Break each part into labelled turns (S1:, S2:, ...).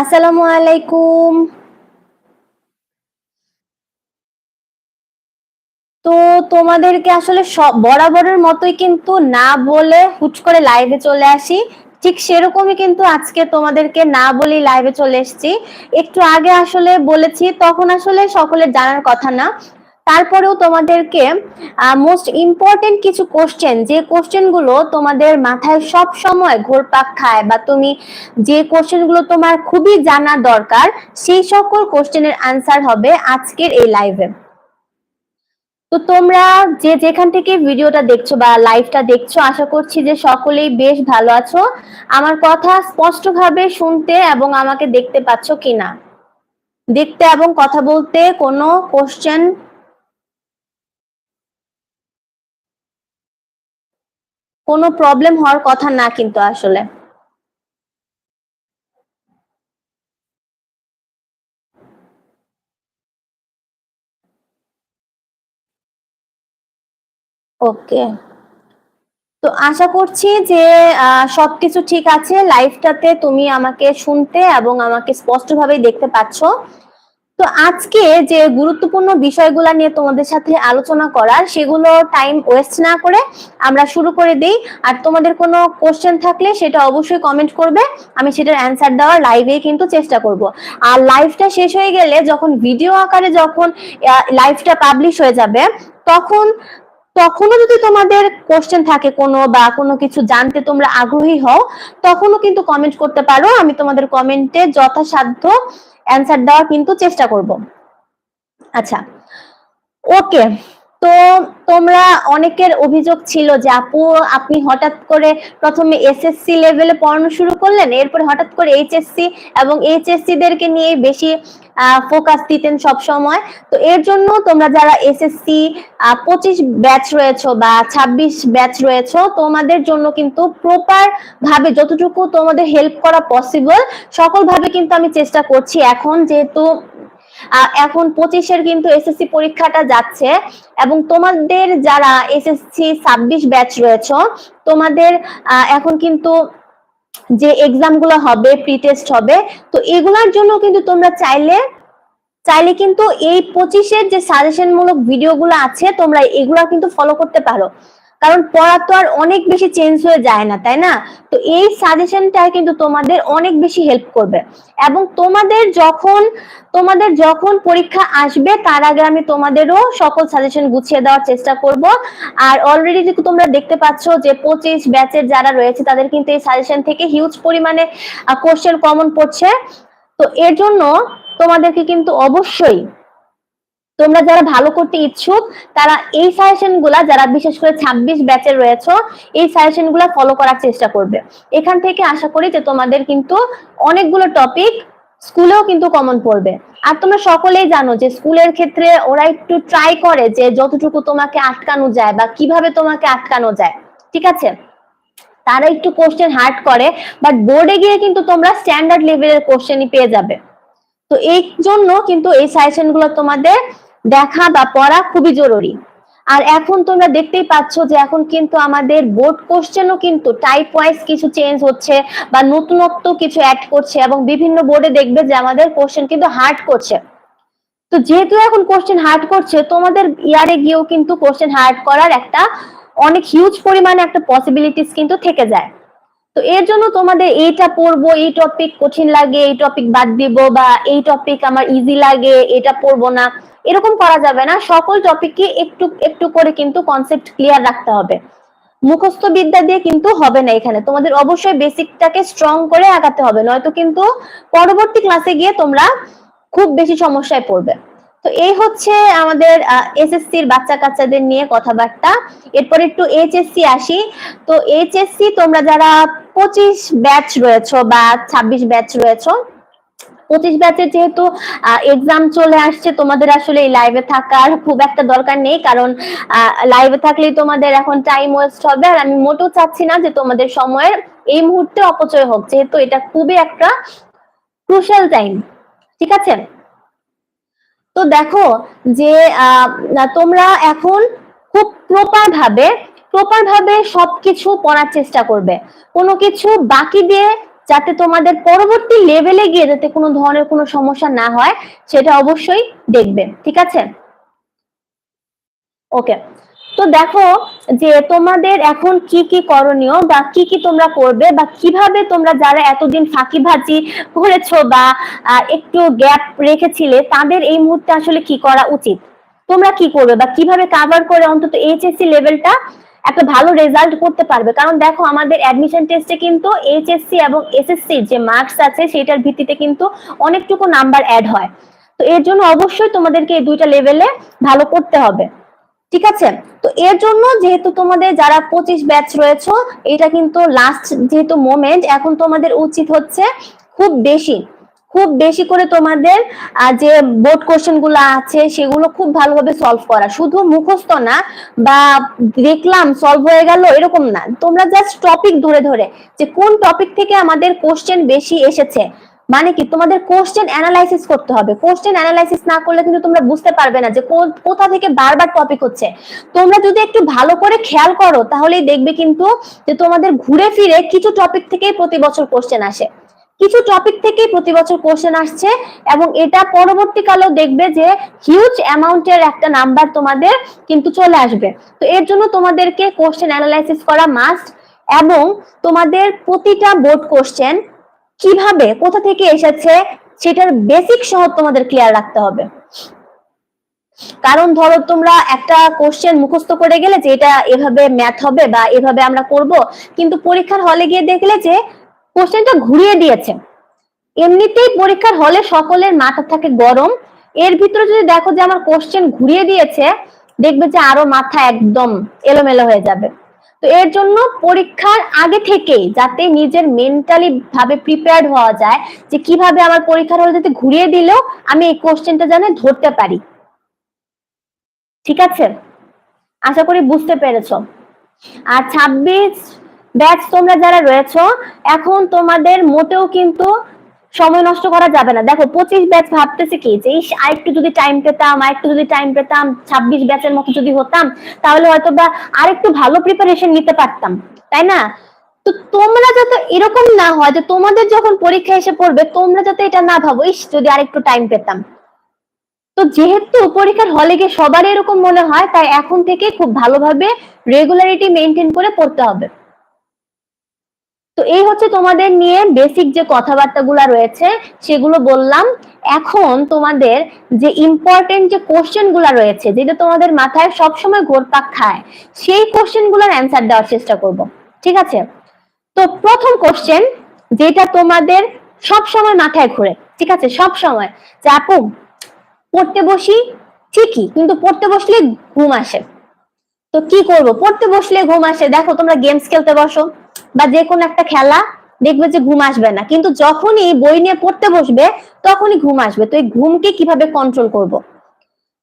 S1: আসসালামু আলাইকুম। তো তোমাদেরকে আসলে সব বরাবরের মতোই কিন্তু না বলে হুট করে লাইভে চলে আসি। ঠিক সেরকমই কিন্তু আজকে তোমাদেরকে না বলি লাইভে চলে এসেছি। একটু আগে আসলে বলেছি, তখন আসলে সকলের জানার কথা না। তারপরেও তোমাদেরকে মোস্ট ইম্পর্টেন্ট কিছু কোশ্চেন যে কোশ্চেনগুলো তোমাদের মাথায় সব সময় ঘোরপাক খায় বা তুমি যে কোশ্চেনগুলো তোমার খুবই জানা দরকার, সেই সকল কোশ্চেনের আনসার হবে আজকের এই লাইভে তো তোমরা যে যেখান থেকে ভিডিওটা দেখছ বা লাইভটা দেখছ, আশা করছি যে সকলেই বেশ ভালো আছো। আমার কথা স্পষ্টভাবে শুনতে এবং আমাকে দেখতে পাচ্ছ কিনা? দেখতে এবং কথা বলতে কোনো কোশ্চেন কোনো প্রবলেম হওয়ার কথা না কিন্তু আসলে। ওকে তো আশা করছি যে সবকিছু ঠিক আছে লাইভটাতে তুমি আমাকে শুনতে এবং আমাকে স্পষ্টভাবে দেখতে পাচ্ছ। তো আজকে যে গুরুত্বপূর্ণ বিষয়গুলো নিয়ে তোমাদের সাথে আলোচনা করার, সেগুলো টাইম ওয়েস্ট না করে আমরা শুরু করে দেই। আর তোমাদের কোনো কোশ্চেন থাকলে সেটা অবশ্যই কমেন্ট করবে। আমি সেটার অ্যান্সার দেওয়ার লাইভে কিন্তু চেষ্টা করব। আর লাইভটা শেষ হয়ে গেলে যখন ভিডিও আকারে যখন লাইভটা পাবলিশ হয়ে যাবে, তখন, তখনও যদি তোমাদের কোশ্চেন থাকে কোনো বা কোনো কিছু জানতে তোমরা আগ্রহী হও, তখনও কিন্তু কমেন্ট করতে পারো। আমি তোমাদের কমেন্টে যথাসাধ্য অ্যান্সার দেওয়ার কিন্তু চেষ্টা করব। আচ্ছা ওকে তো তোমরা অনেকের অভিযোগ ছিল যে, আপু, আপনি হঠাৎ করে প্রথমে এসএসসি লেভেলে পড়ানো শুরু করলেন, এরপরে হঠাৎ করে এইচএসসি এবং এইচএসসি দেরকে নিয়ে বেশি ফোকাস দিতেন সব সময়। তো এর জন্য তোমরা যারা এসএসসি পঁচিশ ব্যাচ রয়েছ বা ২৬ ব্যাচ রয়েছ, তোমাদের জন্য কিন্তু প্রপার ভাবে যতটুকু তোমাদের হেল্প করা পসিবল সকল ভাবে কিন্তু আমি চেষ্টা করছি এখন যেহেতু এখন পঁচিশের কিন্তু এসএসসি পরীক্ষাটা যাচ্ছে এবং তোমাদের যারা এসএসসি ছাব্বিশ ব্যাচ রয়েছে, তোমাদের এখন কিন্তু যে এক্সামগুলো হবে প্রি টেস্ট হবে, তো এগুলার জন্য কিন্তু তোমরা চাইলে চাইলে কিন্তু এই পঁচিশের যে সাজেশন মূলক ভিডিওগুলো আছে, তোমরা এগুলা কিন্তু ফলো করতে পারো। কারণ পড়া তো আর অনেক বেশি চেঞ্জ হয়ে যায় না, তাই না? তো এই সাজেশনটাই কিন্তু তোমাদের অনেক বেশি হেল্প করবে। এবং তোমাদের যখন তোমাদের যখন পরীক্ষা আসবে, তার আগে আমি তোমাদেরও সকল সাজেশন গুছিয়ে দেওয়ার চেষ্টা করব। আর অলরেডি তোমরা দেখতে পাচ্ছ যে পঁচিশ ব্যাচের যারা রয়েছে, তাদের কিন্তু এই সাজেশন থেকে হিউজ পরিমাণে কোশ্চেন কমন পড়ছে। তো এর জন্য তোমাদেরকে কিন্তু অবশ্যই তোমরা যারা ভালো করতে ইচ্ছুক, তারা এই সাজেশনগুলা যারা বিশেষ করে ২৬ ব্যাচের রয়েছে, এই সাজেশনগুলা ফলো করার চেষ্টা করবে। এখান থেকে আশা করি যে তোমাদের কিন্তু অনেকগুলো টপিক স্কুলেও কিন্তু কমন পড়বে। আর তোমরা সকলেই জানো যে স্কুলের ক্ষেত্রে ওরা একটু ট্রাই করে যে যতটুকু তোমাকে আটকানো যায় বা কীভাবে তোমাকে আটকানো যায়, ঠিক আছে? তারা একটু কোশ্চেন হার্ড করে বাট বোর্ডে গিয়ে কিন্তু তোমরা স্ট্যান্ডার্ড লেভেলের কোশ্চেনই পেয়ে যাবে। তো এই জন্য কিন্তু এই সাজেশনগুলো তোমাদের দেখা বা পড়া খুবই জরুরি। আর এখন তোমরা দেখতেই পাচ্ছ যে এখন কিন্তু আমাদের বোর্ড কোশ্চেনও কিন্তু টাইপ ওয়াইজ কিছু চেঞ্জ হচ্ছে বা নতুনত্ব কিছু অ্যাড করছে এবং বিভিন্ন বোর্ডে দেখবে যে আমাদের কোশ্চেন কিন্তু হার্ড করছে। তো যেহেতু এখন কোশ্চেন হার্ড করছে, তোমাদের ইয়ারে গিয়েও কিন্তু কোশ্চেন হার্ড করার একটা অনেক হিউজ পরিমাণে একটা পসিবিলিটিস কিন্তু থেকে যায়। তো এর জন্য তোমাদের এইটা পড়ব, এই টপিক কঠিন লাগে, এই টপিক বাদ দিব বা এই টপিক আমার ইজি লাগে, এটা পড়ব না, এরকম করা যাবে না। সকল টপিককে একটু একটু করে কিন্তু কনসেপ্ট ক্লিয়ার রাখতে হবে। মুখস্থ বিদ্যা দিয়ে কিন্তু হবে না এখানে। তোমাদের অবশ্যই বেসিকটাকে স্ট্রং করে আগাতে হবে, নয়তো কিন্তু পরবর্তী ক্লাসে গিয়ে তোমরা খুব বেশি সমস্যায় পড়বে। তো এই হচ্ছে আমাদের এসএসসির বাচ্চা কাচ্চাদের নিয়ে কথাবার্তা। এরপর একটু এইচএসসি আসি। তো এইচএসসি তোমরা যারা পঁচিশ ব্যাচ রয়েছ বা ছাব্বিশ ব্যাচ রয়েছ, পঁচিশ ব্যাচের যেহেতু এক্সাম চলে আসছে, তোমাদের আসলে এই লাইভে থাকার খুব একটা দরকার নেই। কারণ লাইভে থাকলেই তোমাদের এখন টাইম ওয়েস্ট হবে। আর আমি মোটেও চাচ্ছি না যে তোমাদের সময়ের এই মুহূর্তে অপচয় হোক। যেহেতু এটা খুবই একটা ক্রুশাল টাইম ঠিক আছে? তো দেখো যে তোমরা এখন খুব প্রপার ভাবে প্রপার ভাবে সবকিছু পড়ার চেষ্টা করবে। কোনো কিছু বাকি দিয়ে যাতে তোমাদের পরবর্তী লেভেলে গিয়ে যাতে কোনো ধরনের কোনো সমস্যা না হয়, সেটা অবশ্যই দেখবে, ঠিক আছে? ওকে তো দেখো যে তোমাদের এখন কি কি করণীয় বা কি কি তোমরা করবে বা কীভাবে তোমরা যারা এতদিন ফাঁকিবাজি করেছ বা একটু গ্যাপ রেখেছিলে, তাদের এই মুহূর্তে আসলে কি করা উচিত? তোমরা কি করবে বা কীভাবে কাভার করে অন্তত এইচএসসি লেভেলটা একটা ভালো রেজাল্ট করতে পারবে? কারণ দেখো, আমাদের অ্যাডমিশন টেস্টে কিন্তু এইচএসসি এবং এসএসসি যে মার্কস আছে সেটার ভিত্তিতে কিন্তু অনেকটুকু নাম্বার অ্যাড হয়। তো এর জন্য অবশ্যই তোমাদেরকে এই দুইটা লেভেলে ভালো করতে হবে। ঠিক আছে? তো এর জন্য যেহেতু তোমাদের যারা পঁচিশ ব্যাচ রয়েছে, এটা কিন্তু লাস্ট যেহেতু মোমেন্ট এখন তোমাদের উচিত হচ্ছে খুব বেশি খুব বেশি করে তোমাদের যে বোর্ড কোশ্চেনগুলো আছে, সেগুলো খুব ভালোভাবে সলভ করা। শুধু মুখস্থ না, বা দেখলাম সলভ হয়ে গেল, এরকম না। তোমরা জাস্ট টপিক ধরে ধরে, যে কোন টপিক থেকে আমাদের কোশ্চেন বেশি এসেছে মানে কি? তোমাদের কোশ্চেন অ্যানালাইসিস করতে হবে। কোশ্চেন অ্যানালাইসিস না করলে কিন্তু তোমরা বুঝতে পারবে না যে কোথা থেকে বারবার টপিক হচ্ছে। তোমরা যদি একটু ভালো করে খেয়াল করো, তাহলেই দেখবে কিন্তু যে তোমাদের ঘুরে ফিরে কিছু টপিক থেকেই প্রতি বছর কোশ্চেন আসে। কিছু টপিক থেকেই প্রতি বছর কোশ্চেন আসছে এবং এটা পরবর্তীকালেও দেখবে যে হিউজ অ্যামাউন্টের একটা নাম্বার তোমাদের কিন্তু চলে আসবে। তো এর জন্য তোমাদেরকে কোশ্চেন অ্যানালাইসিস করা মাস্ট এবং তোমাদের প্রতিটা বোর্ড কোশ্চেন কীভাবে, কোথা থেকে এসেছে, সেটার বেসিক সহ তোমাদের ক্লিয়ার রাখতে হবে। কারণ ধরো তোমরা একটা কোশ্চেন মুখস্থ করে গেলে যে এটা এভাবে ম্যাথ হবে বা এভাবে আমরা করব, কিন্তু পরীক্ষার হলে গিয়ে দেখলে যে কোশ্চেনটা ঘুরিয়ে দিয়েছে। এমনিতেই পরীক্ষার হলে সকলের মাথা থাকে গরম। এর ভিতরে যদি দেখো যে আমার কোশ্চেন ঘুরিয়ে দিয়েছে, দেখবে যে আরও মাথা একদম এলোমেলো হয়ে যাবে। তো এর জন্য পরীক্ষার আগে থেকেই যাতে নিজের মেন্টালি ভাবে প্রিপেয়ার্ড হওয়া যায় যে কীভাবে আমার পরীক্ষার হলে যাতে ঘুরিয়ে দিলেও আমি এই কোশ্চেনটা জানে ধরতে পারি। ঠিক আছে? আশা করি বুঝতে পেরেছ। আর ছাব্বিশ ব্যাচ তোমরা যারা রয়েছো, এখন তোমাদের মোটেও কিন্তু সময় নষ্ট করা যাবে না। দেখো, পঁচিশ ব্যাচ ভাবতেছে কি? যে ইস, আরেকটু যদি টাইম পেতাম, আরেকটু যদি টাইম পেতাম, ছাব্বিশ ব্যাচের মতো যদি হতাম, তাহলে হয়তো বা আরেকটু ভালো প্রিপারেশন নিতে পারতাম। তাই না? তো তোমরা যাতে এরকম না হয় যে তোমাদের যখন পরীক্ষা এসে পড়বে, তোমরা যাতে এটা না ভাবো, ইস, যদি আরেকটু টাইম পেতাম। তো যেহেতু পরীক্ষার হলে গিয়ে সবার এরকম মনে হয়, তাই এখন থেকে খুব ভালোভাবে রেগুলারিটি মেনটেন করে পড়তে হবে। তো এই হচ্ছে তোমাদের নিয়ে বেসিক যে কথাবার্তাগুলো রয়েছে, সেগুলো বললাম। এখন তোমাদের যে ইম্পর্টেন্ট যে কোশ্চেনগুলা রয়েছে, যেটা তোমাদের মাথায় সবসময় ঘোরপাক খায়, সেই কোশ্চেনগুলার অ্যান্সার দেওয়ার চেষ্টা করব। ঠিক আছে? তো প্রথম কোশ্চেন যেটা তোমাদের সব সময় মাথায় ঘুরে, ঠিক আছে? সব সময় যে, আপু, পড়তে বসি? ঠিকই, কিন্তু পড়তে বসলে ঘুম আসে। তো কি করব? পড়তে বসলে ঘুম আসে। দেখো, তোমরা গেমস খেলতে বসো। বা যে কোনো একটা খেলা দেখবে যে ঘুম আসবে না। কিন্তু যখনই বই নিয়ে পড়তে বসবে, তখনই ঘুম আসবে। তো এই ঘুমকে কীভাবে কন্ট্রোল করব?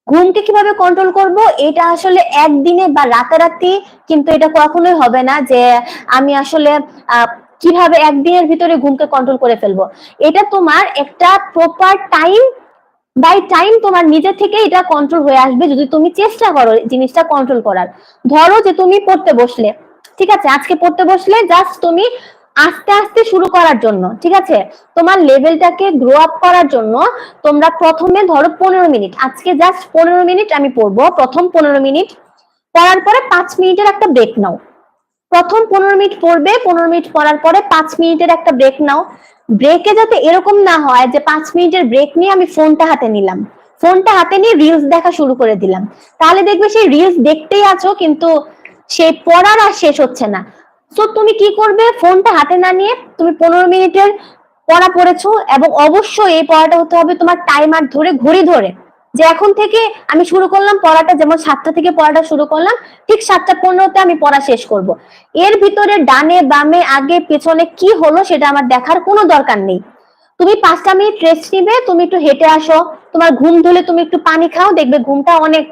S1: ঘুমকে কীভাবে কন্ট্রোল করব? এটা আসলে একদিনে বা রাতারাতি কিন্তু এটা কখনোই হবে না যে আমি আসলে কীভাবে একদিনের ভিতরে ঘুমকে কন্ট্রোল করে ফেলব। এটা তোমার একটা প্রপার টাইম বাই টাইম তোমার নিজে থেকে এটা কন্ট্রোল হয়ে আসবে যদি তুমি চেষ্টা করো জিনিসটা কন্ট্রোল করার। ধরো যে তুমি পড়তে বসলে ঠিক আছে? আজকে পড়তে বসলে জাস্ট তুমি আস্তে আস্তে শুরু করার জন্য, ঠিক আছে? তোমার লেভেলটাকে গ্রো আপ করার জন্য তোমরা প্রথমে ধরো পনেরো মিনিট। আজকে জাস্ট পনেরো মিনিট আমি পড়ব, প্রথম পনেরো মিনিট। পড়ার পরে পাঁচ মিনিটের একটা ব্রেক নাও। প্রথম পনেরো মিনিট পড়বে, পনেরো মিনিট পড়ার পরে পাঁচ মিনিটের একটা ব্রেক নাও। ব্রেকে যাতে এরকম না হয় যে পাঁচ মিনিটের ব্রেক নিয়ে আমি ফোনটা হাতে নিলাম। ফোনটা হাতে নিয়ে রিলস দেখা শুরু করে দিলাম। তাহলে দেখবে সেই রিলস দেখতেই আছো, কিন্তু সেই পড়ার আর শেষ হচ্ছে না। তো তুমি কি করবে? ফোনটা হাতে না নিয়ে তুমি পনেরো মিনিটের পড়া পড়েছো এবং অবশ্যই এই পড়াটা হতে হবে তোমার টাইমার ধরে, ঘড়ি ধরে। যে এখন থেকে আমি শুরু করলাম পড়াটা, যেমন সাতটা থেকে পড়াটা শুরু করলাম, ঠিক সাতটা পনেরোতে আমি পড়া শেষ করব। এর ভিতরে ডানে, বামে, আগে, পেছনে কি হলো সেটা আমার দেখার কোনো দরকার নেই। তুমি পাঁচটা মিনিট রেস্ট নিবে, তুমি একটু হেঁটে আসো, তোমার ঘুম ধুলে তুমি একটু পানি খাও, দেখবে ঘুমটা অনেক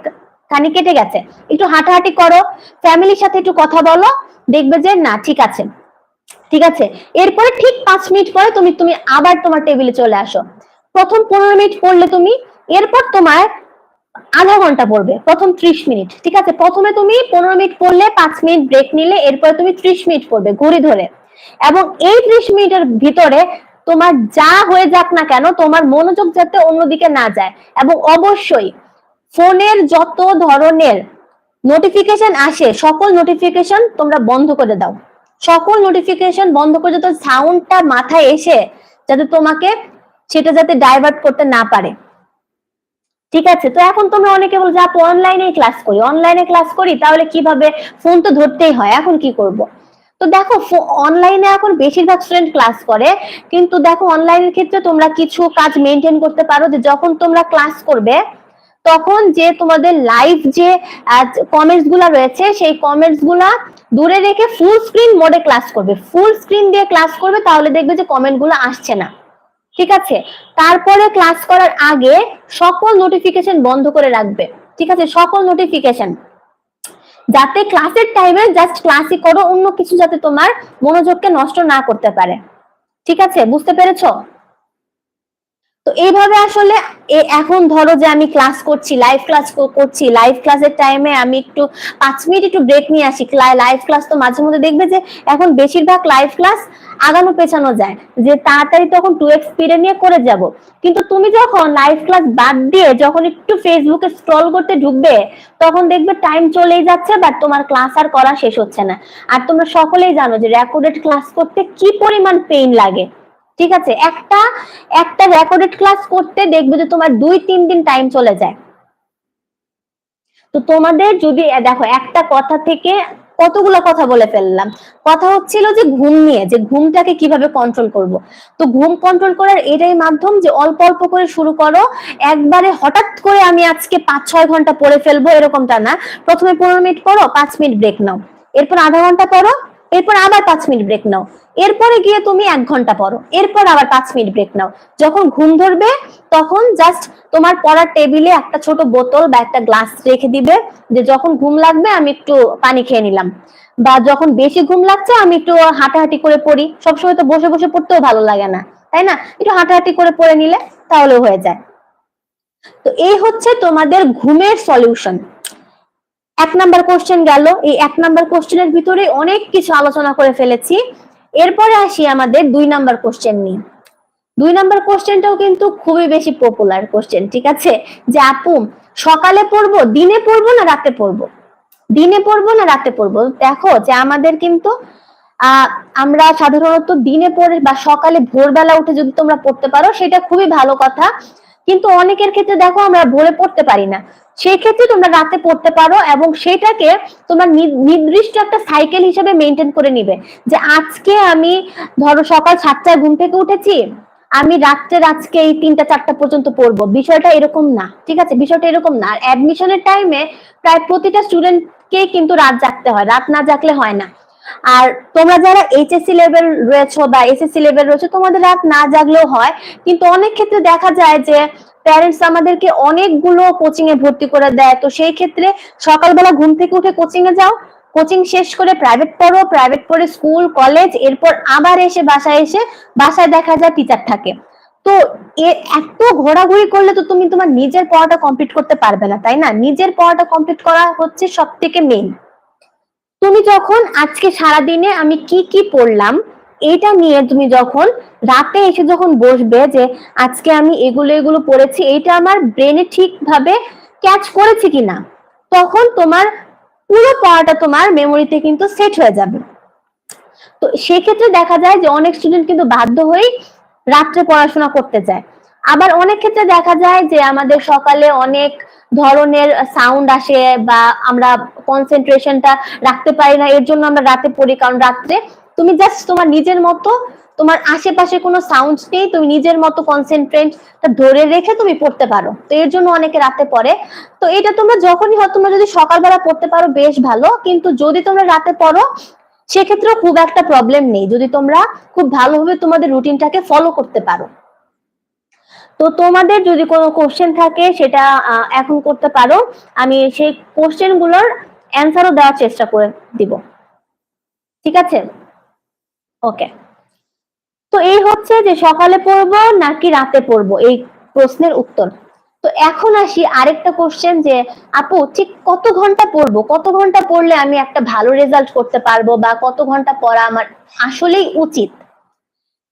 S1: খানি কেটে গেছে। একটু হাঁটাহাঁটি করো, ফ্যামিলির সাথে একটু কথা বলো, দেখবে যে না, ঠিক আছে। ঠিক আছে? এরপরে ঠিক পাঁচ মিনিট পরে তুমি তুমি আবার তোমার টেবিলে চলে আসো। প্রথম পনেরো মিনিট পড়লে তুমি, এরপর তোমার আধা ঘণ্টা পড়বে, প্রথম ত্রিশ মিনিট। ঠিক আছে? প্রথমে তুমি পনেরো মিনিট পড়লে, পাঁচ মিনিট ব্রেক নিলে, এরপরে তুমি ত্রিশ মিনিট পড়বে ঘড়ি ধরে। এবং এই ত্রিশ মিনিটের ভিতরে তোমার যা হয়ে যাক না কেন, তোমার মনোযোগ যাতে অন্যদিকে না যায়। এবং অবশ্যই ফোনের যত ধরনের নোটিফিকেশন আসে, সকল নোটিফিকেশন তোমরা বন্ধ করে দাও। সকল নোটিফিকেশন বন্ধ করে যাতে সাউন্ডটা মাথায় এসে যাতে তোমাকে সেটা যাতে ডাইভার্ট করতে না পারে। ঠিক আছে? তো এখন তোমরা অনেকে বলছো আপু অনলাইনে ক্লাস করি। অনলাইনে ক্লাস করি, তাহলে কীভাবে ফোন তো ধরতেই হয়। এখন কি করব? তো দেখো অনলাইনে এখন বেশিরভাগ স্টুডেন্ট ক্লাস করে, কিন্তু দেখো অনলাইনের ক্ষেত্রে তোমরা কিছু কাজ মেনটেন করতে পারো যে, যখন তোমরা ক্লাস করবে তখন যে তোমাদের লাইভ যে কমেন্টসগুলা রয়েছে, সেই কমেন্টসগুলা দূরে রেখে ফুল স্ক্রিন মোডে ক্লাস করবে। ফুল স্ক্রিন দিয়ে ক্লাস করবে, তাহলে দেখবে যে কমেন্টগুলো আসছে না। ঠিক আছে? তারপরে ক্লাস করার আগে সকল নোটিফিকেশন বন্ধ করে রাখবে। ঠিক আছে? সকল নোটিফিকেশন যাতে ক্লাসের টাইমে জাস্ট ক্লাসই করো, অন্য কিছু যাতে তোমার মনোযোগকে নষ্ট না করতে পারে। ঠিক আছে? বুঝতে পেরেছ? তো এইভাবে আসলে এখন ধরো যে আমি ক্লাস করছি লাইভ ক্লাস করছি লাইভ ক্লাসের টাইমে আমি একটু পাঁচ মিনিট একটু ব্রেক নিয়ে আসি। লাইভ ক্লাস তো মাঝে মধ্যে দেখবে যে এখন বেশিরভাগ লাইভ ক্লাস আগানো পেছানো যায়। যে তাড়াতাড়ি তখন টু এক্স স্পিডে নিয়ে করে যাব। কিন্তু তুমি যখন লাইভ ক্লাস বাদ দিয়ে যখন একটু ফেসবুকে স্ক্রল করতে ঢুকবে, তখন দেখবে টাইম চলেই যাচ্ছে বাট তোমার ক্লাস আর করা শেষ হচ্ছে না। আর তোমরা সকলেই জানো যে রেকর্ডেড ক্লাস করতে কি পরিমাণ পেইন লাগে। ঠিক আছে? একটা একটা রেকর্ডেড ক্লাস করতে দেখবে যে তোমার দুই, তিন দিন টাইম চলে যায়। তো তোমাদের যদি দেখো, একটা কথা থেকে কতগুলো কথা বলে ফেললাম। কথা হচ্ছিল যে ঘুম নিয়ে, যে ঘুমটাকে কীভাবে কন্ট্রোল করব। তো ঘুম কন্ট্রোল করার এটাই মাধ্যম যে অল্প অল্প করে শুরু করো। একবারে হঠাৎ করে আমি আজকে পাঁচ, ছয় ঘণ্টা পড়ে ফেলব এরকমটা না। প্রথমে পনেরো মিনিট পড়ো, পাঁচ মিনিট ব্রেক নাও। এরপর আধা ঘণ্টা পড়ো এরপর আবার পাঁচ মিনিট ব্রেক নাও। এরপরে গিয়ে তুমি এক ঘণ্টা পড়ো। এরপর আবার পাঁচ মিনিট ব্রেক নাও। যখন ঘুম ধরবে, তখন জাস্ট তোমার পড়ার টেবিলে একটা ছোট বোতল বা একটা গ্লাস রেখে দিবে যে যখন ঘুম লাগবে, আমি একটু পানি খেয়ে নিলাম। বা যখন বেশি ঘুম লাগছে, আমি একটু হাঁটাহাঁটি করে পড়ি। সবসময় তো বসে বসে পড়তেও ভালো লাগে না, তাই না? একটু হাঁটাহাঁটি করে পড়ে নিলে তাহলে হয়ে যায়। তো এই হচ্ছে তোমাদের ঘুমের সলিউশন এক নাম্বার কোশ্চেন গেল। এই এক নাম্বার কোশ্চেনের ভিতরে অনেক কিছু আলোচনা করে ফেলেছি। এরপরে আসি আমাদের দুই নাম্বার কোশ্চেন নিয়ে। দুই নাম্বার কোশ্চেনটাও কিন্তু খুবই বেশি পপুলার কোশ্চেন ঠিক আছে? যে আপু, সকালে পড়ব, দিনে পড়ব না রাতে পড়ব? দিনে পড়ব না রাতে পড়ব? দেখো যে আমাদের কিন্তু আমরা সাধারণত দিনে পড়ে বা সকালে ভোরবেলা উঠে যদি তোমরা পড়তে পারো, সেটা খুবই ভালো কথা। কিন্তু অনেকের ক্ষেত্রে দেখো আমরা ভোরে পড়তে পারি না। সেই ক্ষেত্রে তোমরা রাতে পড়তে পারো এবং সেটাকে তোমার নির্দিষ্ট একটা সাইকেল হিসেবে মেনটেন করে নিবে যে আজকে আমি ধরো সকাল সাতটায় ঘুম থেকে উঠেছি, আমি রাত্রে আজকে এই তিনটা চারটা পর্যন্ত পড়ব। বিষয়টা এরকম না, ঠিক আছে? বিষয়টা এরকম না। আর অ্যাডমিশনের টাইমে প্রায় প্রতিটা স্টুডেন্টকে কিন্তু রাত জাগতে হয়। রাত না জাগলে হয় না। আর তোমরা যারা এইচএসসি লেভেল রয়েছো বা এসএসসি লেভেল রয়েছে, তোমাদের রাত না জাগলেও হয়। কিন্তু অনেক ক্ষেত্রে দেখা যায় যে প্যারেন্টস আমাদেরকে অনেকগুলো কোচিং এ ভর্তি করে দেয়। তো সেই ক্ষেত্রে সকালবেলা ঘুম থেকে উঠে কোচিং এ যাও। কোচিং শেষ করে প্রাইভেট পড়ো প্রাইভেট পড়ে স্কুল কলেজ এরপর আবার এসে বাসায় এসে বাসায় দেখা যায় টিচার থাকে। তো এত ঘোরাঘুরি করলে তো তুমি তোমার নিজের পড়াটা কমপ্লিট করতে পারবে না, তাই না? নিজের পড়াটা কমপ্লিট করা হচ্ছে সব থেকে মেন তুমি যখন আজকে সারাদিনে আমি কি কি পড়লাম, এটা নিয়ে তুমি যখন রাতে এসে যখন বসবে যে আজকে আমি এগুলো এগুলো পড়েছি, এটা আমার ব্রেনে ঠিকভাবে ক্যাচ করেছে কিনা, তখন তোমার পুরো পড়াটা তোমার মেমোরিতে কিন্তু সেট হয়ে যাবে। তো সেক্ষেত্রে দেখা যায় যে অনেক স্টুডেন্ট কিন্তু বাধ্য হয়েই রাত্রে পড়াশোনা করতে যায় আবার অনেক ক্ষেত্রে দেখা যায় যে আমাদের সকালে অনেক ধরনের সাউন্ড আসে বা আমরা কনসেন্ট্রেশনটা রাখতে পারি না, এর জন্য আমরা রাতে পড়ি। কারণ রাত্রে তুমি জাস্ট তোমার নিজের মতো, তোমার আশেপাশে কোনো সাউন্ড নেই, তুমি নিজের মতো কনসেন্ট্রেটটা ধরে রেখে তুমি পড়তে পারো। তো এর জন্য অনেকে রাতে পড়ে। তো এটা তোমরা যখনই হয় তোমরা যদি সকালবেলা পড়তে পারো, বেশ ভালো। কিন্তু যদি তোমরা রাতে পড়ো, সেক্ষেত্রেও খুব একটা প্রবলেম নেই। যদি তোমরা খুব ভালোভাবে তোমাদের রুটিনটাকে ফলো করতে পারো। তো তোমাদের যদি কোনো কোশ্চেন থাকে, সেটা এখন করতে পারো। আমি সেই কোশ্চেনগুলোর অ্যান্সারও দেওয়ার চেষ্টা করে দিব। ঠিক আছে? ওকে তো এই হচ্ছে যে সকালে পড়ব নাকি রাতে পড়ব? এই প্রশ্নের উত্তর। তো এখন আসি আরেকটা কোশ্চেন যে, আপু, ঠিক কত ঘণ্টা পড়ব? কত ঘণ্টা পড়লে আমি একটা ভালো রেজাল্ট করতে পারব? বা কত ঘণ্টা পড়া আমার আসলেই উচিত?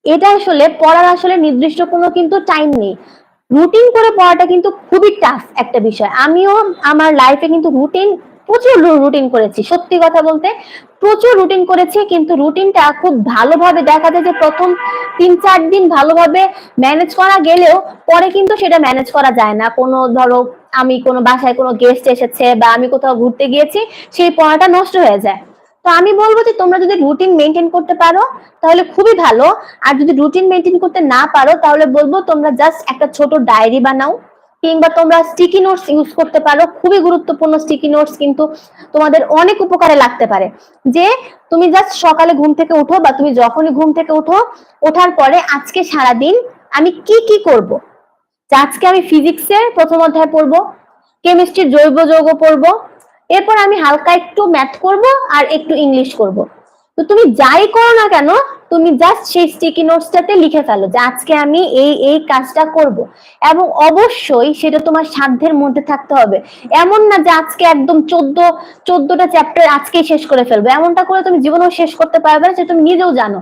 S1: এটা আসলে পড়ার আসলে নির্দিষ্ট কোনো কিন্তু টাইম নেই। রুটিন করে পড়াটা কিন্তু খুবই টাফ একটা বিষয়। আমিও আমার লাইফে কিন্তু রুটিন প্রচুর রুটিন করেছি, সত্যি কথা বলতে। প্রচুর রুটিন করেছি, কিন্তু রুটিনটা খুব ভালোভাবে দেখা যায় যে প্রথম তিন, চার দিন ভালোভাবে ম্যানেজ করা গেলেও পরে কিন্তু সেটা ম্যানেজ করা যায় না। কোনো ধরো, আমি কোনো বাসায় কোনো গেস্ট এসেছে বা আমি কোথাও ঘুরতে গিয়েছি, সেই পড়াটা নষ্ট হয়ে যায়। তো আমি বলব যে তোমরা যদি রুটিন মেনটেন করতে পারো, তাহলে খুবই ভালো। আর যদি রুটিন মেনটেন করতে না পারো, তাহলে বলব তোমরা জাস্ট একটা ছোট ডায়েরি বানাও, কিংবা তোমরা স্টিকি নোটস ইউজ করতে পারো। খুবই গুরুত্বপূর্ণ স্টিকি নোটস কিন্তু তোমাদের অনেক উপকারে লাগতে পারে। যে তুমি জাস্ট সকালে ঘুম থেকে উঠো বা তুমি যখনই ঘুম থেকে উঠো, ওঠার পরে আজকে সারা দিন আমি কি কি করব? আজকে আমি ফিজিক্সের প্রথম অধ্যায় পড়ব কেমিস্ট্রির জৈব যৌগ পড়ব এরপর আমি হালকা একটু ম্যাথ করব আর একটু ইংলিশ করব। তো তুমি যাই করো না কেন, তুমি জাস্ট সেই স্টিকি নোটসটাতে লিখে ফেলো যে আজকে আমি এই এই কাজটা করব। এবং অবশ্যই সেটা তোমার সাধ্যের মধ্যে থাকতে হবে। এমন না যে আজকে একদম চোদ্দ, চোদ্দটা চ্যাপ্টার আজকেই শেষ করে ফেলবে। এমনটা করে তুমি জীবনেও শেষ করতে পারবে না যে তুমি নিজেও জানো।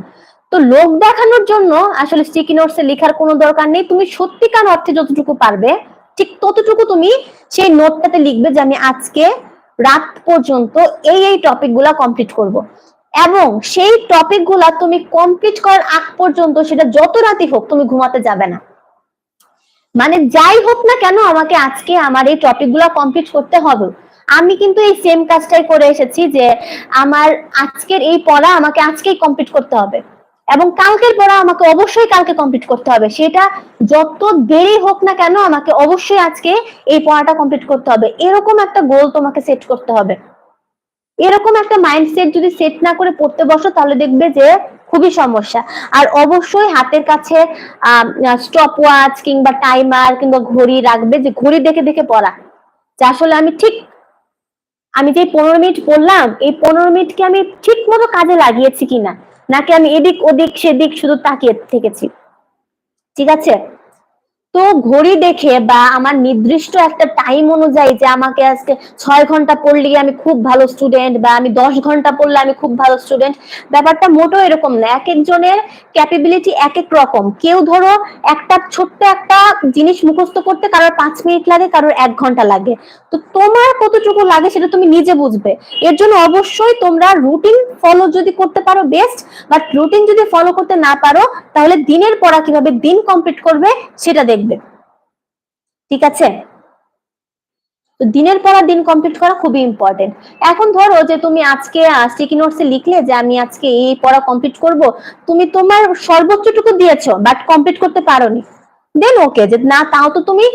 S1: তো লোক দেখানোর জন্য আসলে স্টিকি নোটসে লেখার কোনো দরকার নেই। তুমি সত্যিকার অর্থে যতটুকু পারবে, ঠিক ততটুকু তুমি সেই নোটটাতে লিখবে যে আমি আজকে রাত পর্যন্ত এই এই টপিকগুলা কমপ্লিট করব। এবং সেই টপিকগুলা তুমি কমপ্লিট করার আগ পর্যন্ত সেটা যত রাতি হোক তুমি ঘুমাতে যাবে না। মানে যাই হোক না কেন আমাকে আজকে আমার এই টপিকগুলা কমপ্লিট করতে হবে। আমি কিন্তু এই সেম কাজটাই করে এসেছি যে আমার আজকের এই পড়া আমাকে আজকেই কমপ্লিট করতে হবে। এবং কালকের পড়া আমাকে অবশ্যই কালকে কমপ্লিট করতে হবে। সেটা যত দেরি হোক না কেন আমাকে অবশ্যই আজকে এই পড়াটা কমপ্লিট করতে হবে। এরকম একটা গোল তোমাকে সেট করতে হবে। এরকম একটা মাইন্ডসেট যদি সেট না করে পড়তে বসো, তাহলে দেখবে যে খুবই সমস্যা। আর অবশ্যই হাতের কাছে স্টপ ওয়াচ কিংবা টাইমার কিংবা ঘড়ি রাখবে যে ঘড়ি দেখে দেখে পড়া। যে আসলে আমি ঠিক, আমি যে পনেরো মিনিট পড়লাম, এই পনেরো মিনিটকে আমি ঠিক মতো কাজে লাগিয়েছি কিনা? নাকি আমি এদিক ওদিক সেদিক শুধু তাকিয়ে থেকেছি? ঠিক আছে? তো ঘড়ি দেখে বা আমার নির্দিষ্ট একটা টাইম অনুযায়ী যে আমাকে আজকে ছয় ঘণ্টা পড়লে আমি খুব ভালো স্টুডেন্ট বা আমি দশ ঘণ্টা পড়লে আমি খুব ভালো স্টুডেন্ট ব্যাপারটা মোটেও এরকম না। এক একজনের ক্যাপাবিলিটি এক এক রকম। কেউ ধরো একটা ছোট্ট একটা জিনিস মুখস্থ করতে কারোর পাঁচ মিনিট লাগে, কারোর এক ঘণ্টা লাগে। তো তোমার কতটুকু লাগে সেটা তুমি নিজে বুঝবে। এর জন্য অবশ্যই তোমরা রুটিন ফলো যদি করতে পারো বেস্ট বাট রুটিন যদি ফলো করতে না পারো, তাহলে দিনের পড়া কীভাবে দিন কমপ্লিট করবে সেটা দেখবে। ঠিক আছে? দিনের পর দিন কমপ্লিট করা খুবই ইম্পর্টেন্ট এখন ধরো যে তুমি আজকে স্টিকি নোটসে লিখলে যে আমি আজকে এই পড়া কমপ্লিট করব, তুমি তোমার সর্বোচ্চটুকু দিয়েছ বাট কমপ্লিট করতে পারো নি দেন ওকে যে না, তাও তো তুমি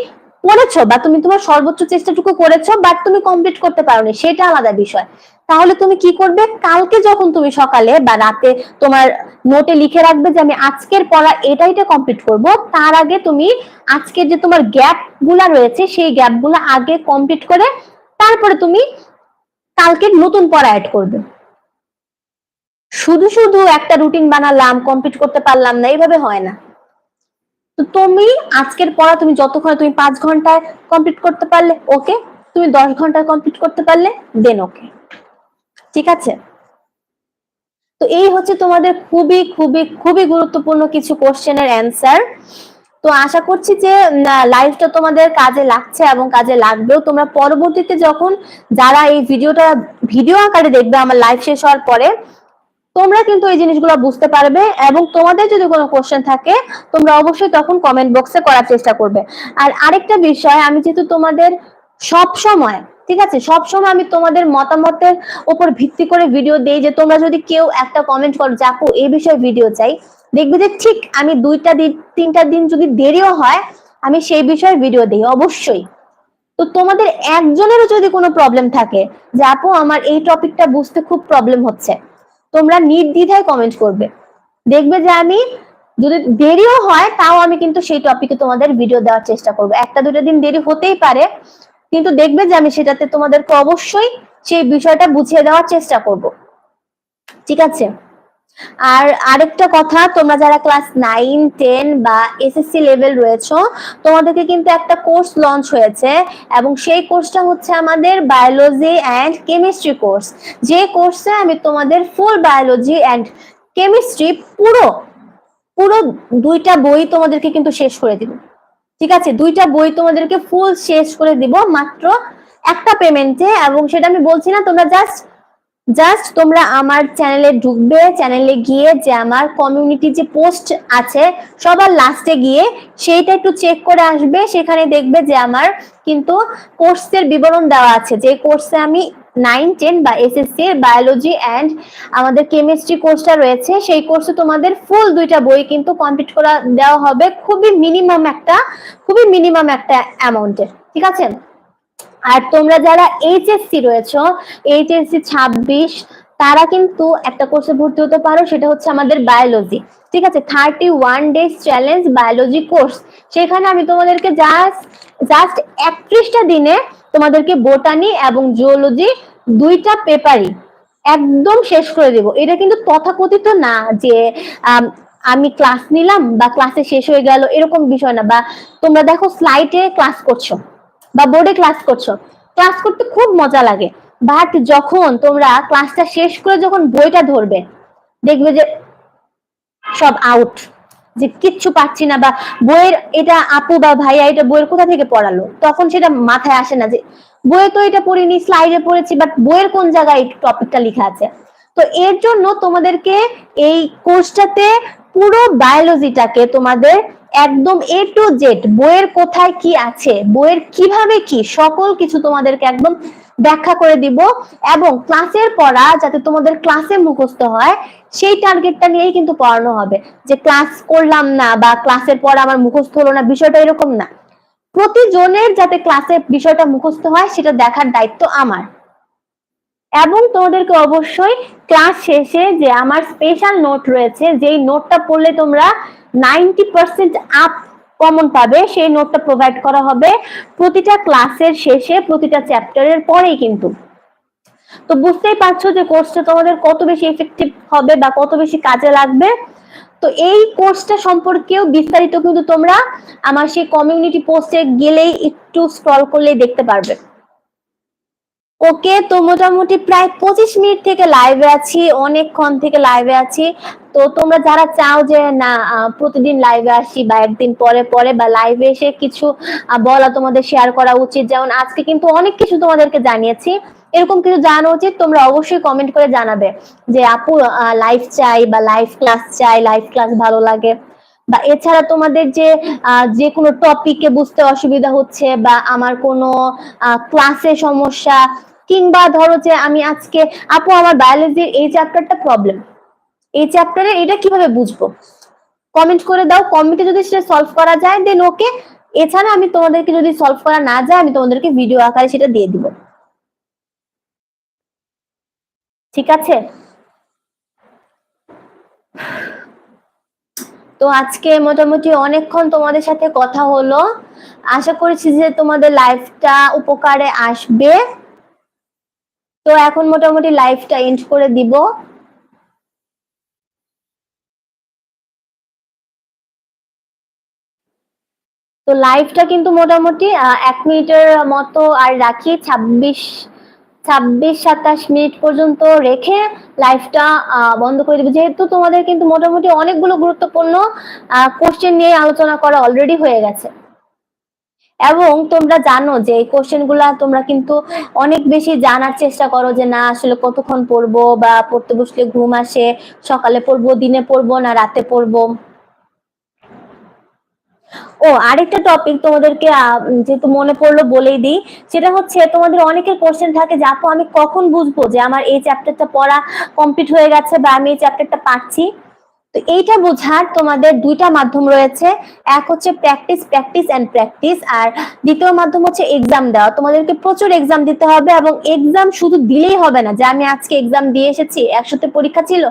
S1: পড়েছো বা তুমি তোমার সর্বোচ্চ চেষ্টাটুকু করেছ বাট তুমি কমপ্লিট করতে পারোনি, সেটা আলাদা বিষয়। তাহলে তুমি কি করবে? কালকে যখন তুমি সকালে বা রাতে তোমার নোটে লিখে রাখবে যে আমি আজকের পড়া এটাইটা কমপ্লিট করব, তার আগে তুমি আজকের যে তোমার গ্যাপগুলা রয়েছে, সেই গ্যাপগুলা আগে কমপ্লিট করে তারপরে তুমি কালকে নতুন পড়া অ্যাড করবে। শুধু শুধু একটা রুটিন বানালাম কমপ্লিট করতে পারলাম না, এইভাবে হয় না। তো তুমি আজকের পড়া তুমি যতক্ষণ তুমি পাঁচ ঘন্টায় কমপ্লিট করতে পারলে ওকে তুমি দশ ঘন্টায় কমপ্লিট করতে পারলে দেন ওকে ঠিক আছে? তো এই হচ্ছে তোমাদের খুবই খুবই খুবই গুরুত্বপূর্ণ কিছু কোশ্চেনের অ্যান্সার তো আশা করছি যে লাইভটা তোমাদের কাজে লাগছে এবং কাজে লাগবেও। তোমরা পরবর্তীতে যখন যারা এই ভিডিওটা ভিডিও আকারে দেখবে, আমার লাইভ শেষ হওয়ার পরে তোমরা কিন্তু এই জিনিসগুলো বুঝতে পারবে এবং তোমাদের যদি কোনো কোশ্চেন থাকে, তোমরা অবশ্যই তখন কমেন্ট বক্সে করার চেষ্টা করবে। আর আরেকটা বিষয়, আমি যেহেতু তোমাদের সব সময়, ঠিক আছে, সব সময় আমি তোমাদের মতামতের উপর ভিত্তি করে ভিডিও দেই যে তোমরা যদি কেউ একটা কমেন্ট করো যে, আপু এই বিষয়ে ভিডিও চাই। দেখবে যে ঠিক আমি দুইটা দিন, তিনটা দিন যদি দেরিও হয়, আমি সেই বিষয়ে ভিডিও দিই, অবশ্যই। তো তোমাদের একজনেরও যদি কোনো প্রবলেম থাকে যে, আপু, আমার এই টপিকটা বুঝতে খুব প্রবলেম হচ্ছে। তোমরা নির্দ্বিধায় কমেন্ট করবে। দেখবে যে আমি যদি দেরিও হয়, তাও আমি কিন্তু সেই টপিকে তোমাদের ভিডিও দেওয়ার চেষ্টা করব। একটা দুটো দিন দেরি হতেই পারে, কিন্তু দেখবে যে আমি সেটাতে তোমাদেরকে অবশ্যই সেই বিষয়টা বুঝিয়ে দেওয়ার চেষ্টা করব। ঠিক আছে? আর আরেকটা কথা, তোমরা যারা ক্লাস নাইন টেন বা এসএসসি লেভেল রয়েছো, তোমাদেরকে কিন্তু একটা কোর্স লঞ্চ হয়েছে এবং সেই কোর্সটা হচ্ছে আমাদের বায়োলজি অ্যান্ড কেমিস্ট্রি কোর্স যে কোর্সে আমি তোমাদের ফুল বায়োলজি অ্যান্ড কেমিস্ট্রি পুরো পুরো দুইটা বই তোমাদেরকে কিন্তু শেষ করে দিব। ঠিক আছে? দুইটা বই তোমাদেরকে ফুল শেষ করে দিব মাত্র একটা পেমেন্টে এবং সেটা আমি বলছি না, তোমরা জাস্ট জাস্ট তোমরা আমার চ্যানেলে ঢুকবে চ্যানেলে গিয়ে যে আমার কমিউনিটি যে পোস্ট আছে, সবার লাস্টে গিয়ে সেইটা একটু চেক করে আসবে। সেখানে দেখবে যে আমার কিন্তু কোর্সের বিবরণ দেওয়া আছে। যে কোর্সে আমি নাইন টেন বা এসএসসি বায়োলজি অ্যান্ড আমাদের কেমিস্ট্রি কোর্সটা রয়েছে, সেই কোর্সে তোমাদের ফুল দুইটা বই কিন্তু কমপ্লিট করা দেওয়া হবে। খুবই মিনিমাম একটা, খুবই মিনিমাম একটা অ্যামাউন্টের ঠিক আছে? আর তোমরা যারা এইচএসসি রয়েছো এইচএসসি ছাব্বিশ তারা কিন্তু একটা কোর্সে ভর্তি হতে পারো সেটা হচ্ছে আমাদের বায়োলজি ঠিক আছে? Thirty one days challenge biology course সেখানে আমি তোমাদেরকে জাস্ট জাস্ট একত্রিশটা দিনে তোমাদেরকে বোটানি এবং জিওলজি দুইটা পেপারই একদম শেষ করে দেব। এটা কিন্তু তথাকথিত না যে আম, ক্লাস নিলাম বা ক্লাসে শেষ হয়ে গেল এরকম বিষয় না। বা তোমরা দেখো স্লাইডে ক্লাস করছ। বা বোর্ডে ক্লাস করছ। ক্লাস করতে খুব মজা লাগে। বাট যখন তোমরা ক্লাসটা শেষ করে যখন বইটা ধরবে, দেখবে যে সব আউট যে কিচ্ছু পাচ্ছি না বা বইয়ের এটা আপু বা ভাইয়া এটা বইয়ের কোথা থেকে পড়ালো? তখন সেটা মাথায় আসে না যে, বইয়ে তো এটা পড়িনি স্লাইডে পড়েছি বাট বইয়ের কোন জায়গায় টপিকটা লেখা আছে? তো এর জন্য তোমাদেরকে এই কোর্সটাতে পুরো বায়োলজিটাকে তোমাদের একদম এ টু জেড বইয়ের কোথায় কি আছে, বইয়ের কীভাবে কি, সকল কিছু তোমাদেরকে একদম ব্যাখ্যা করে দিব এবং ক্লাসের পড়া যাতে তোমাদের ক্লাসে মুখস্থ হয়, সেই টার্গেটটা নিয়েই কিন্তু পড়ানো হবে। যে ক্লাস করলাম না বা ক্লাসের পর আমার মুখস্থ হলো না, বিষয়টা এরকম না। প্রতিজনের যাতে ক্লাসের বিষয়টা মুখস্থ হয়, সেটা দেখার দায়িত্ব আমার। এবং তোমাদেরকে অবশ্যই ক্লাস শেষে যে আমার স্পেশাল নোট রয়েছে, যেই নোটটা পড়লে তোমরা নাইনটি পার্সেন্ট আপ কমন পাবে, সেই নোটটা প্রোভাইড করা হবে প্রতিটা ক্লাসের শেষে, প্রতিটা চ্যাপ্টারের পরেই কিন্তু। তো বুঝতেই পারছ যে কোর্সটা তোমাদের কত বেশি এফেক্টিভ হবে বা কত বেশি কাজে লাগবে? তো এই কোর্সটা সম্পর্কেও বিস্তারিত কিন্তু তোমরা আমার সেই কমিউনিটি পোস্টে গেলেই একটু স্ক্রল করলেই দেখতে পারবে। ওকে, তো মোটামুটি প্রায় পঁচিশ মিনিট থেকে লাইভে আছি, অনেকক্ষণ থেকে লাইভে আছি। তো তোমরা যারা চাও যে, না প্রতিদিন লাইভে আসি বা একদিন পরে পরে বা লাইভে এসে কিছু বলা তোমাদের শেয়ার করা উচিত। যেমন আজকে কিন্তু অনেক কিছু তোমাদেরকে জানিয়েছি। এরকম কিছু জানা উচিত, তোমরা অবশ্যই কমেন্ট করে জানাবে যে, আপু লাইভ চাই বা লাইভ ক্লাস চাই লাইভ ক্লাস ভালো লাগে। বা এছাড়া তোমাদের যে যে কোনো টপিকে বুঝতে অসুবিধা হচ্ছে বা আমার কোনো ক্লাসে সমস্যা কিংবা ধরো যে আমি আজকে, আপু আমার বায়োলজির এই চ্যাপ্টারটা প্রবলেম এই চ্যাপ্টারে এটা কীভাবে বুঝব? কমেন্ট করে দাও কমেন্টে যদি সেটা সলভ করা যায় দেন ওকে এছাড়া আমি তোমাদেরকে যদি সলভ করা না যায়, আমি তোমাদেরকে ভিডিও আকারে সেটা দিয়ে দিব। ঠিক আছে? তো আজকে মোটামুটি অনেকক্ষণ তোমাদের সাথে কথা হলো। আশা করছি যে তোমাদের লাইফটা উপকারে আসবে। তো এখন মোটামুটি লাইফটা এন্ড করে দিব। তো লাইভটা কিন্তু মোটামুটি এক মিনিটের মতো আর রাখি। ছাব্বিশ ছাব্বিশ, সাতাশ মিনিট পর্যন্ত রেখে লাইভটা বন্ধ করে দেবো। যেহেতু তোমাদের কিন্তু মোটামুটি অনেকগুলো গুরুত্বপূর্ণ কোশ্চেন নিয়ে আলোচনা করা অলরেডি হয়ে গেছে। এবং তোমরা জানো যে এই কোশ্চেনগুলা তোমরা কিন্তু অনেক বেশি জানার চেষ্টা করো যে, না, আসলে কতক্ষণ পড়ব বা পড়তে বসলে ঘুম আসে, সকালে পড়ব, দিনে পড়ব না রাতে পড়ব? ও, আরেকটা টপিক তোমাদেরকে যেহেতু মনে পড়ল বলেই দিই, সেটা হচ্ছে তোমাদের অনেকের কোশ্চেন থাকে যে, আপু, আমি কখন বুঝব যে আমার এই চ্যাপ্টারটা পড়া কমপ্লিট হয়ে গেছে বা আমি এই চ্যাপ্টারটা পাচ্ছি তো এইটা বোঝার তোমাদের দুইটা মাধ্যম রয়েছে। এক হচ্ছে প্র্যাকটিস প্র্যাকটিস অ্যান্ড প্র্যাকটিস আর দ্বিতীয় মাধ্যম হচ্ছে এক্সাম দেওয়া। তোমাদেরকে প্রচুর এক্সাম দিতে হবে এবং এক্সাম শুধু দিলেই হবে না। যে আমি আজকে এক্সাম দিয়ে এসেছি, একশোতে পরীক্ষা ছিল,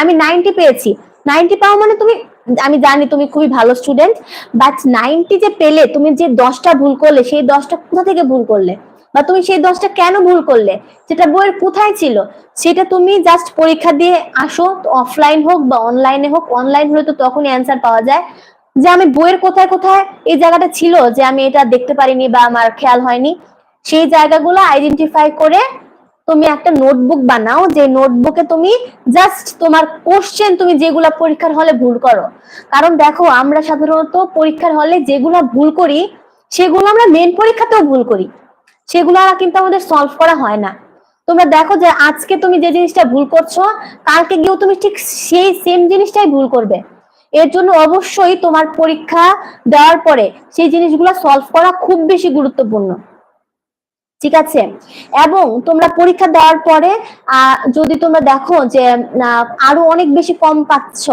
S1: আমি নাইনটি পেয়েছি। নাইনটি পাওয়া মানে তুমি, আমি জানি তুমি খুবই ভালো স্টুডেন্ট বাট নাইনটি যে পেলে, তুমি যে দশটা ভুল করলে, সেই দশটা কোথা থেকে ভুল করলে? বা তুমি সেই দশটা কেন ভুল করলে? সেটা বইয়ের কোথায় ছিল? সেটা তুমি জাস্ট পরীক্ষা দিয়ে আসো অফলাইন হোক বা অনলাইনে হোক অনলাইন হলে তো তখনই অ্যান্সার পাওয়া যায়। যে আমি বইয়ের কোথায় কোথায় এই জায়গাটা ছিল যে আমি এটা দেখতে পারিনি বা আমার খেয়াল হয়নি, সেই জায়গাগুলো আইডেন্টিফাই করে তুমি একটা নোটবুক বানাও, যে নোটবুকে তুমি জাস্ট তোমার কোশ্চেন তুমি যেগুলা পরীক্ষার হলে ভুল করো। কারণ দেখো, আমরা সাধারণত পরীক্ষার হলে যেগুলা ভুল করি, সেগুলো আমরা মেন পরীক্ষাতেও ভুল করি। সেগুলো কিন্তু আমাদের সলভ করা হয় না। তোমরা দেখো যে আজকে তুমি যে জিনিসটা ভুল করছ, কালকে গিয়েও তুমি ঠিক সেই সেম জিনিসটাই ভুল করবে। এর জন্য অবশ্যই তোমার পরীক্ষা দেওয়ার পরে সেই জিনিসগুলো সলভ করা খুব বেশি গুরুত্বপূর্ণ। ঠিক আছে? এবং তোমরা পরীক্ষা দেওয়ার পরে যদি তোমরা দেখো যে আরও অনেক বেশি কম পাচ্ছ,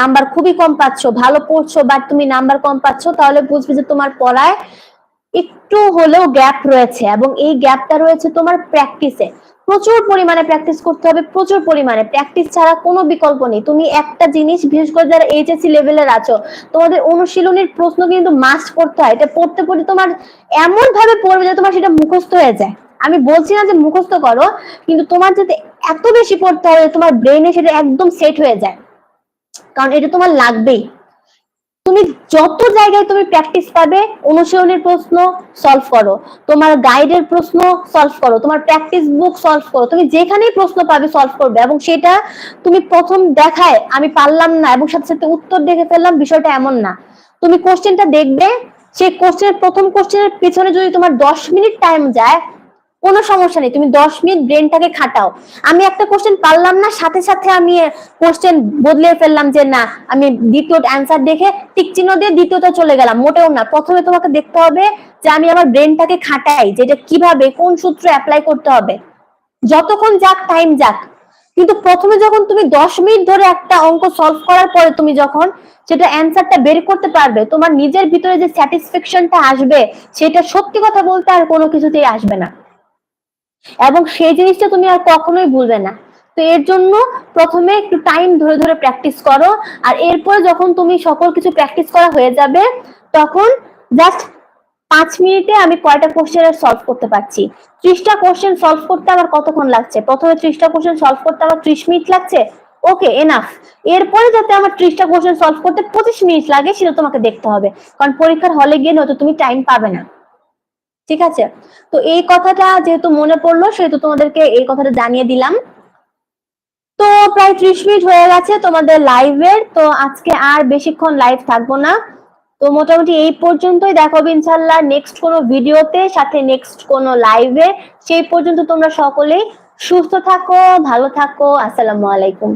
S1: নাম্বার খুবই কম পাচ্ছ, ভালো পড়ছো বাট তুমি নাম্বার কম পাচ্ছ, তাহলে বুঝবে যে তোমার পড়ায় একটু হলেও গ্যাপ রয়েছে এবং এই গ্যাপটা রয়েছে তোমার প্র্যাকটিসে প্রচুর পরিমাণে প্র্যাকটিস করতে হবে, প্রচুর পরিমাণে। প্র্যাকটিস ছাড়া কোনো বিকল্প নেই। তুমি একটা জিনিস, বিশেষ করে যারা এইচএসসি লেভেলের আছো, তোমাদের অনুশীলনের প্রশ্ন কিন্তু মাস্ট করতে হয়। এটা পড়তে পড়তে তোমার এমন ভাবে পড়বে যে তোমার সেটা মুখস্থ হয়ে যায়। আমি বলছি না যে মুখস্থ করো, কিন্তু তোমার যাতে এত বেশি পড়তে হবে তোমার ব্রেনে সেটা একদম সেট হয়ে যায়। কারণ এটা তোমার লাগবেই। তুমি যত জায়গায় তুমি প্র্যাকটিস পাবে, অনুশীলনের প্রশ্ন সলভ করো। তোমার গাইডের প্রশ্ন সলভ করো, তোমার প্র্যাকটিস বুক সলভ করো। তুমি যেখানেই প্রশ্ন পাবে সলভ করবে এবং সেটা তুমি প্রথম দেখায়, আমি পারলাম না এবং সাথে সাথে উত্তর দেখে ফেললাম, বিষয়টা এমন না। তুমি কোশ্চেনটা দেখবে, সেই কোশ্চেনের প্রথম কোশ্চেনের পিছনে যদি তোমার দশ মিনিট টাইম যায় কোনো সমস্যা নেই, তুমি দশ মিনিট ব্রেনটাকে খাটাও। আমি একটা কোশ্চেন পারলাম না, সাথে সাথে আমি কোশ্চেন বদলে ফেললাম যে না, আমি দ্বিতীয় অ্যান্সার দেখে চিহ্ন দিয়ে দ্বিতীয়টা চলে গেলাম, মোটেও না। প্রথমে তোমাকে দেখতে হবে যে আমি আমার ব্রেনটাকে খাটাই, যে এটা কীভাবে, কোন সূত্র অ্যাপ্লাই করতে হবে। যতক্ষণ যাক টাইম যাক। কিন্তু প্রথমে যখন তুমি দশ মিনিট ধরে একটা অঙ্ক সলভ করার পরে তুমি যখন সেটা অ্যান্সারটা বের করতে পারবে, তোমার নিজের ভিতরে যে স্যাটিসফ্যাকশনটা আসবে, সেটা সত্যি কথা বলতে আর কোনো কিছুতেই আসবে না। এবং সেই জিনিসটা তুমি আর কখনোই ভুলবে না। তো এর জন্য প্রথমে একটু টাইম ধরে ধরে প্র্যাকটিস করো। আর এরপরে যখন তুমি সকল কিছু প্র্যাকটিস করা হয়ে যাবে, তখন জাস্ট পাঁচ মিনিটে আমি কয়টা কোশ্চেনের সলভ করতে পারছি? ত্রিশটা কোশ্চেন সলভ করতে আমার কতক্ষণ লাগছে? প্রথমে ত্রিশটা কোশ্চেন সলভ করতে আমার ত্রিশ মিনিট লাগছে? ওকে এনাফ এরপরে যাতে আমার ত্রিশটা কোশ্চেন সলভ করতে পঁচিশ মিনিট লাগে, সেটা তোমাকে দেখতে হবে। কারণ পরীক্ষার হলে গিয়ে হয়তো তুমি টাইম পাবে না। ঠিক আছে? তো এই কথাটা যেহেতু মনে পড়ল, সেহেতু তোমাদেরকে এই কথাটা জানিয়ে দিলাম। তো প্রায় ত্রিশ মিনিট হয়ে গেছে তোমাদের লাইভের, তো আজকে আর বেশিক্ষণ লাইভ থাকব না। তো মোটামুটি এই পর্যন্তই। দেখো ইনশাল্লাহ নেক্সট কোনো ভিডিওতে, সাথে নেক্সট কোনো লাইভে সেই পর্যন্ত তোমরা সকলেই সুস্থ থাকো, ভালো থাকো। আসসালামু আলাইকুম।